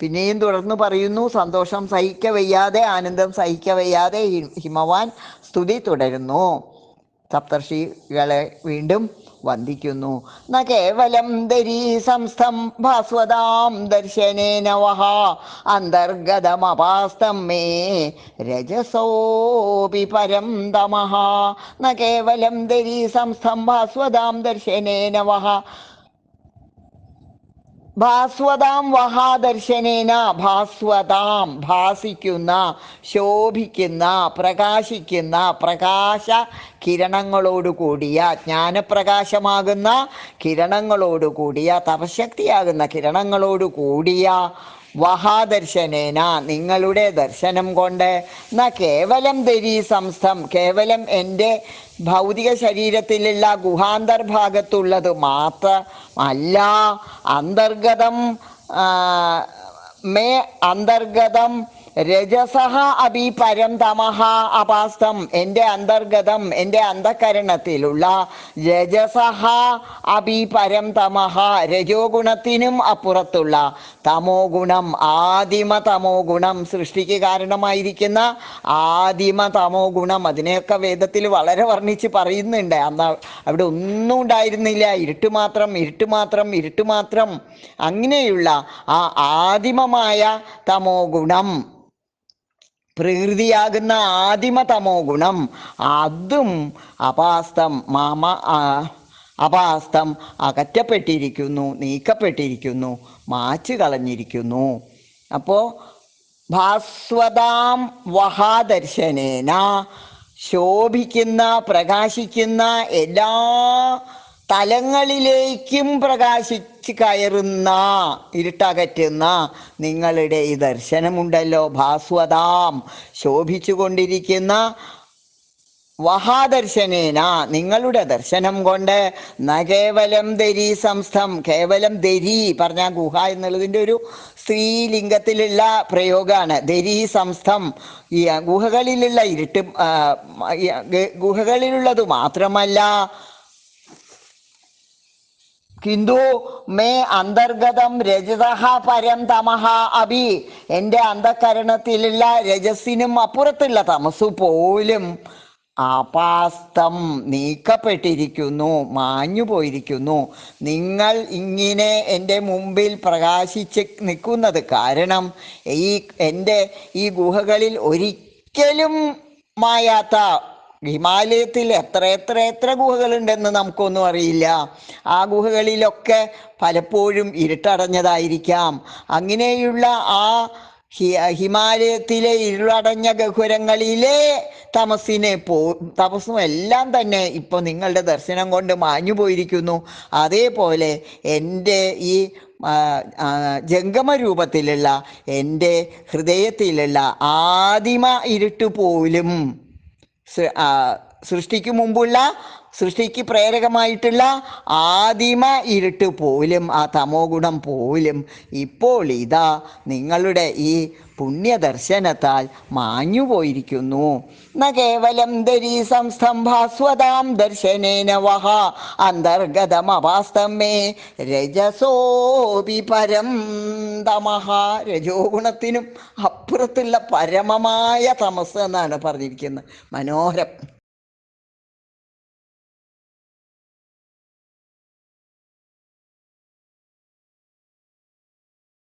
പിന്നെയും തുടർന്ന് പറയുന്നു സന്തോഷം സഹിക്ക വയ്യാതെ ആനന്ദം സഹിക്ക വയ്യാതെ ഹിമവാൻ സ്തുതി തുടരുന്നു. സപ്തർഷികളെ വീണ്ടും വന്ദിക്കുന്നു. ന കേവലം ദരീ സംസ്ഥം ഭാസ്വതാം ദർശനേന വഹ അന്തർഗതമപാസ്തം മേ രജസോപി പരം തമഹ. ന കേവലം ദരീ സംസ്ഥം ഭാസ്വതാം ദർശനേന വഹ ഭാസ്വതാം വഹാദർശനേന ഭാസ്വതാം ഭാസിക്കുന്ന ശോഭിക്കുന്ന പ്രകാശിക്കുന്ന പ്രകാശ കിരണങ്ങളോടുകൂടിയ ജ്ഞാനപ്രകാശമാകുന്ന കിരണങ്ങളോടുകൂടിയ തപശക്തിയാകുന്ന കിരണങ്ങളോട് കൂടിയ വഹാദർശനേന നിങ്ങളുടെ ദർശനം കൊണ്ട്. ന കേവലം ദരി സംസ്ഥം കേവലം എന്റെ ഭൗതിക ശരീരത്തിലുള്ള ഗുഹാന്തർഭാഗത്തുള്ളത് മാത്രമല്ല അന്തർഗതം മേ അന്തർഗതം രജസഹ അഭി പരം തമഹ അപാസ്തം. എന്റെ അന്തർഗതം എന്റെ അന്ധകരണത്തിലുള്ള രജസഹ അഭി പരം തമഹ രജോ ഗുണത്തിനും അപ്പുറത്തുള്ള തമോ ഗുണം ആദിമ തമോ ഗുണം സൃഷ്ടിക്ക് കാരണമായിരിക്കുന്ന ആദിമ തമോ ഗുണം. അതിനെയൊക്കെ വേദത്തിൽ വളരെ വർണിച്ച് പറയുന്നുണ്ട്. അന്ന് അവിടെ ഒന്നും ഉണ്ടായിരുന്നില്ല. ഇരുട്ട് മാത്രം ഇരുട്ട് മാത്രം ഇരുട്ട് മാത്രം. അങ്ങനെയുള്ള ആ ആദിമമായ തമോ ഗുണം. പ്രകൃതിയാകുന്ന ആദിമ തമോ ഗുണം. അതും അപാസ്തം മാമ അപാസ്തം അകറ്റപ്പെട്ടിരിക്കുന്നു നീക്കപ്പെട്ടിരിക്കുന്നു മാച്ചു കളഞ്ഞിരിക്കുന്നു. അപ്പോൾ ഭാസ്വതാം വഹാദർശനേന ശോഭിക്കുന്ന പ്രകാശിക്കുന്ന എല്ലാ തലങ്ങളിലേക്കും പ്രകാശിച്ച് കയറുന്ന ഇരുട്ടകറ്റുന്ന നിങ്ങളുടെ ഈ ദർശനമുണ്ടല്ലോ. ഭാസ്വതാം ശോഭിച്ചുകൊണ്ടിരിക്കുന്ന വഹാദർശനേന നിങ്ങളുടെ ദർശനം കൊണ്ട് ന കേവലം ദരി സംസ്ഥം കേവലം ദരി പറഞ്ഞ ഗുഹ എന്നുള്ളതിന്റെ ഒരു സ്ത്രീലിംഗത്തിലുള്ള പ്രയോഗമാണ് ദരി സംസ്ഥം ഈ ഗുഹകളിലുള്ള ഇരുട്ട് ഗുഹകളിലുള്ളത് മാത്രമല്ല കിന്തു മേ അന്തർഗതം രജത പരം തമഹ അഭി. എന്റെ അന്ധകരണത്തിലുള്ള രജസിനും അപ്പുറത്തുള്ള തമസു പോലും ആപാസ്തം നീക്കപ്പെട്ടിരിക്കുന്നു മാഞ്ഞു പോയിരിക്കുന്നു നിങ്ങൾ ഇങ്ങനെ എന്റെ മുമ്പിൽ പ്രകാശിച്ച് നിൽക്കുന്നത് കാരണം ഈ എന്റെ ഈ ഗുഹകളിൽ ഒരിക്കലും മായാത്ത ഹിമാലയത്തിൽ എത്ര എത്ര എത്ര ഗുഹകളുണ്ടെന്ന് നമുക്കൊന്നും അറിയില്ല. ആ ഗുഹകളിലൊക്കെ പലപ്പോഴും ഇരുട്ടടഞ്ഞതായിരിക്കാം. അങ്ങനെയുള്ള ആ ഹിമാലയത്തിലെ ഇരുളടഞ്ഞ ഗഹുരങ്ങളിലെ തമസിനെ പോ തപസ്സും എല്ലാം തന്നെ ഇപ്പോൾ നിങ്ങളുടെ ദർശനം കൊണ്ട് മാഞ്ഞു പോയിരിക്കുന്നു. അതേപോലെ എന്റെ ഈ ജംഗമ രൂപത്തിലുള്ള എന്റെ ഹൃദയത്തിലുള്ള ആദിമ ഇരുട്ട് പോലും സൃ- ആ, സൃഷ്ടിക്ക് മുമ്പുള്ള സൃഷ്ടിക്ക് പ്രേരകമായിട്ടുള്ള ആദിമ ഇരുട്ട് പോലും ആ തമോ ഗുണം പോലും ഇപ്പോൾ ഇതാ നിങ്ങളുടെ ഈ പുണ്യദർശനത്താൽ മാഞ്ഞു പോയിരിക്കുന്നു ന കേവലം ദരി സംസ്തംഭാസ്വതാം ദർശനേന വഹ അന്തർഗതമപാസ്തം മേ രജസോപി പരം തമഹ. രജോ ഗുണത്തിനും അപ്പുറത്തുള്ള പരമമായ തമസ് എന്നാണ് പറഞ്ഞിരിക്കുന്നത്. മനോഹരം.